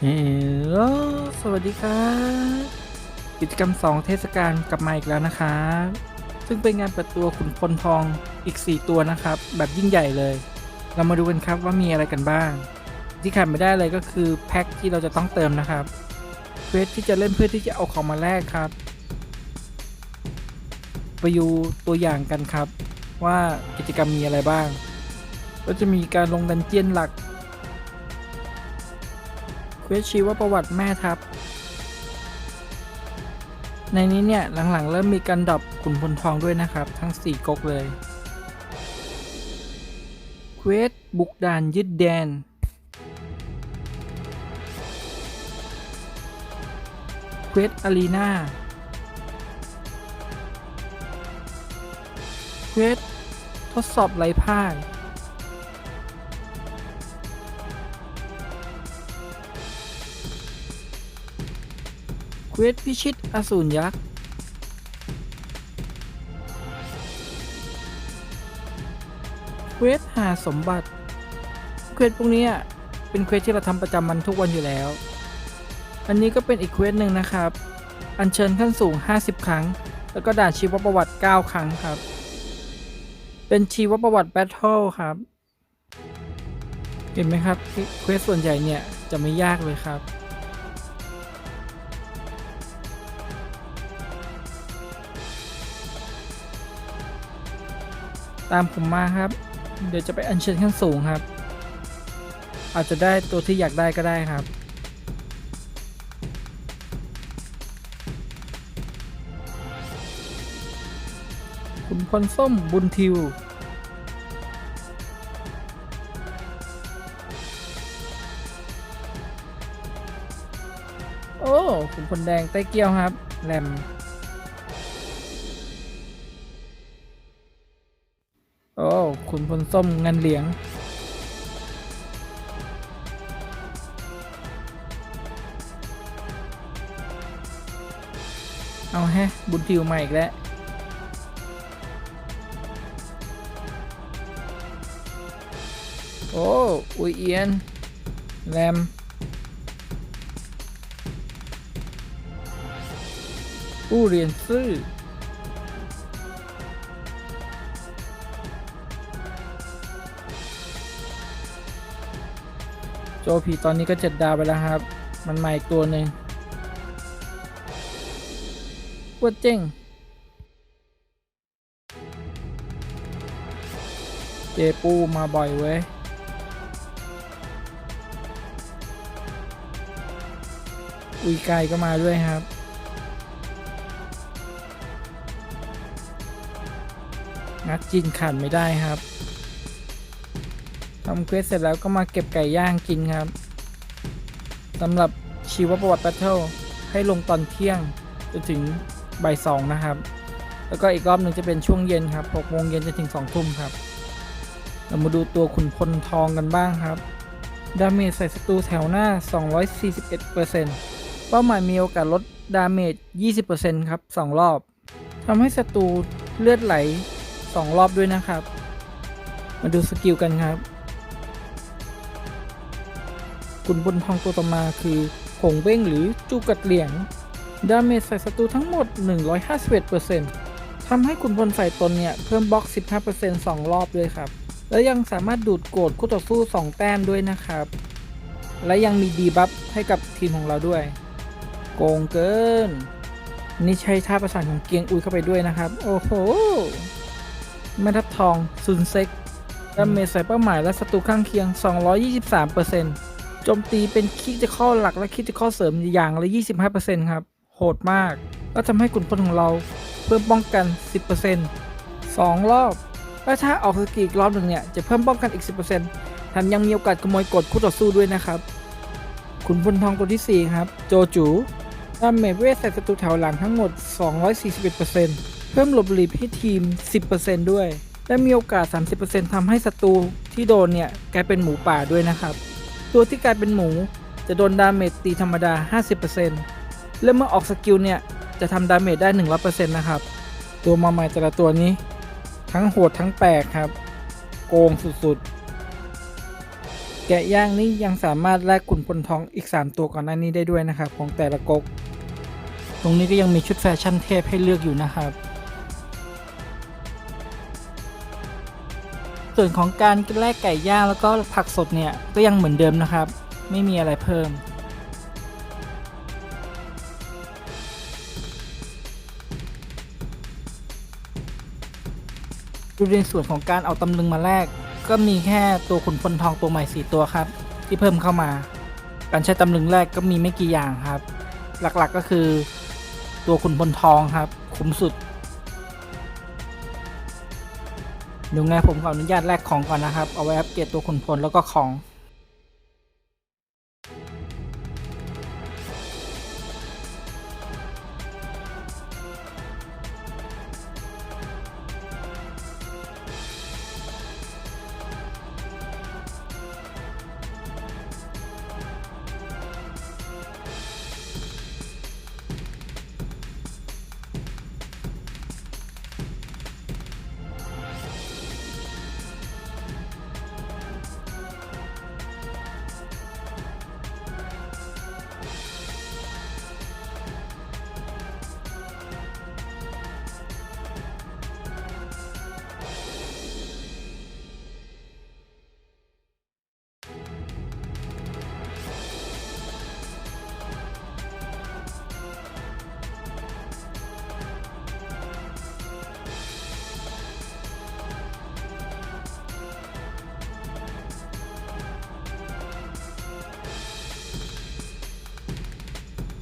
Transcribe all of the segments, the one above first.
เฮลโหลสวัสดีครับ กิจกรรม 2 เทศกาลกลับมาอีกแล้วนะครับ ซึ่งเป็นงานเปิดตัวขุนพลทองอีก 4 ตัวนะครับ แบบยิ่งใหญ่เลย เรามาดูกันครับว่ามีอะไรกันบ้าง ที่ขาดไม่ได้เลยก็คือแพ็คที่เราจะต้องเติมนะครับเควสที่จะเล่นเพื่อที่จะเอาของมาแลกครับ ไปดูตัวอย่างกันครับ ว่ากิจกรรมมีอะไรบ้าง ก็จะมีการลงดันเจียนหลักเควสชีวประวัติแม่ทัพ ในนี้เนี่ยหลังๆ เริ่มมีการดรอปขุนพลทองด้วยนะครับ ทั้ง 4ก๊กเลยเควสบุกด่านยึดแดนเควสอารีนา เควสทดสอบไร้พ่ายเควสพิชิตอสูรยักษ์เควสหาสมบัติเควสพวกนี้เป็นเควสที่เราทำประจำมันทุกวันอยู่แล้ว อันนี้ก็เป็นอีกเควสหนึ่งนะครับ อัญเชิญขั้นสูง 50 ครั้ง แล้วก็ด่านชีวประวัติ 9 ครั้งครับ เป็นชีวประวัติแบทเทิลครับ เห็นไหมครับเควสส่วนใหญ่เนี่ย จะไม่ยากเลยครับตามผมมาครับ เดี๋ยวจะไปอัญเชิญขั้นสูงครับ อาจจะได้ตัวที่อยากได้ก็ได้ครับ ขุนพลส้มบุญทิว โอ้ขุนพลแดงใต้เกี้ยวครับ แรมโอ้ขุนพลส้มเงินเหลียง เอาแฮะ บุญทิวมาอีกแล้ว โอ้อุยเอียนแรมผู้เรียนซื่อโจผีตอนนี้ก็เจ็ดดาวไปแล้วครับ มันใหม่อีกตัวหนึ่งปวดเจ๋งเจปูมาบ่อยเว้ย อุยไกก็มาด้วยครับงัดจินขันไม่ได้ครับทำเควสเสร็จแล้วก็มาเก็บไก่ย่างกินครับสำหรับชีวประวัติแบทเทิลให้ลงตอนเที่ยงจนถึงบ่ายสองนะครับ แล้วก็อีกรอบหนึ่งจะเป็นช่วงเย็นครับ6โมงเย็นจนถึง2ทุ่มครับ เรามาดูตัวขุนพลทองกันบ้างครับ ดาเมจใส่ศัตรูแถวหน้า 241%เป้ ป้าหมายมีโอกาสลดดาเมจ 20%ครับ 2 รอบ ทำให้ศัตรูเลือดไหล 2 รอบด้วยนะครับ มาดูสกิลกันครับขุนพลทองตัวต่อมาคือหงเบ้งหรือจูกัดเหลียง ดาเมจใส่ศัตรูทั้งหมด 151%ทำให้ขุนพลใส่ตนเนี่ย เพิ่มบล็อก 15% 2 รอบด้วยครับ และยังสามารถดูดโกรธคู่ต่อสู้ 2 แต้มด้วยนะครับ และยังมีดีบัฟให้กับทีมของเราด้วย โกงเกิน นี่ใช้ท่าประสานของเกียงอุยเข้าไปด้วยนะครับ โอ้โหแม่ทัพทองซุนเซ็กดาเมจใส่เป้าหมายและศัตรูข้างเคียง 223%โจมตีเป็นคิดจะข้อหลักและคิดจะข้อเสริมอย่างละ 25%ครับ โหดมาก ก็ทำให้ขุนพลของเราเพิ่มป้องกัน 10% 2 รอบและถ้าออกสกีอีกรอบหนึ่งเนี่ย จะเพิ่มป้องกันอีก 10%แถมยังมีโอกาสขโมยกดคู่ต่อสู้ด้วยนะครับ ขุนพลทองตัวที่ 4 ครับ โจจู ดาเมจเวทใส่ศัตรูแถวหลังทั้งหมด 241%เพิ่มหลบหลีกให้ทีม 10%ด้วย และมีโอกาส 30%ทำให้ศัตรูที่โดนเนี่ยกลายเป็นหมูป่าด้วยนะครับ ตัวที่กลายเป็นหมูจะโดนดาเมจตีธรรมดา 50%และเมื่อออกสกิลเนี่ยจะทำดาเมจได้ 100%นะครับ ตัวมาใหม่แต่ละตัวนี้ ทั้งโหดทั้งแปลกครับ โกงสุดๆ แกะย่างนี้ยังสามารถแลกขุนพลทองอีก 3 ตัวก่อนหน้านี้ได้ด้วยนะครับ ของแต่ละก๊ก ตรงนี้ก็ยังมีชุดแฟชั่นเทพให้เลือกอยู่นะครับ ส่วนของการแลกไก่ย่างแล้วก็ผักสดเนี่ยก็ยังเหมือนเดิมนะครับ ไม่มีอะไรเพิ่มดูในส่วนของการเอาตำลึงมาแลกก็มีแค่ตัวขุนพลทองตัวใหม่4ตัวครับ ที่เพิ่มเข้ามา การใช้ตำลึงแรกก็มีไม่กี่อย่างครับ หลักๆก็คือ ตัวขุนพลทองครับ คุ้มสุดเดี๋ยวไงผมขออนุญาตแลกของก่อนนะครับ เอาไว้อัปเกรดตัวขุนพลแล้วก็ของ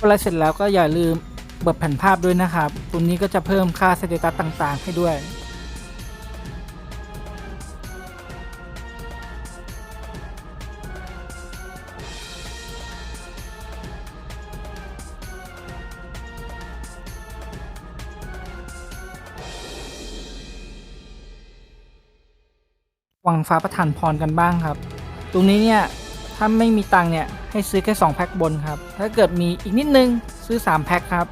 เวลาเสร็จแล้วก็อย่าลืมเปิดแผ่นภาพด้วยนะครับ ตรงนี้ก็จะเพิ่มค่าสเตตัสต่างๆ ให้ด้วยหวังฟ้าประทานพรกันบ้างครับ ตรงนี้เนี่ย ถ้าไม่มีตังค์เนี่ยให้ซื้อแค่2แพ็คบนครับ ถ้าเกิดมีอีกนิดนึงซื้อ 3 แพ็คครับ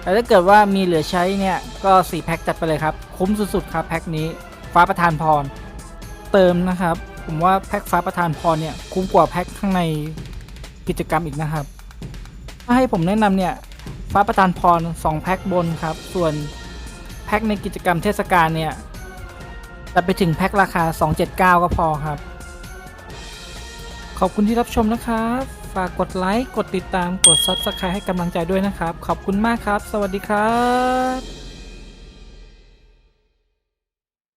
แต่ถ้าเกิดว่ามีเหลือใช้เนี่ยก็ 4 แพ็คจัดไปเลยครับ คุ้มสุดๆครับแพ็คนี้ฟ้าประทานพร เติมนะครับ ผมว่าแพ็คฟ้าประทานพรเนี่ยคุ้มกว่าแพ็คข้างในกิจกรรมอีกนะครับ ถ้าให้ผมแนะนำเนี่ยฟ้าประทานพร 2 แพ็คบนครับ ส่วนแพ็คในกิจกรรมเทศกาลเนี่ยจะไปถึงแพ็คราคา 279 ก็พอครับ ขอบคุณที่รับชมนะครับ ฝากกดไลค์ กดติดตาม กด Subscribe ให้กำลังใจด้วยนะครับ ขอบคุณมากครับ สวัสดีครับ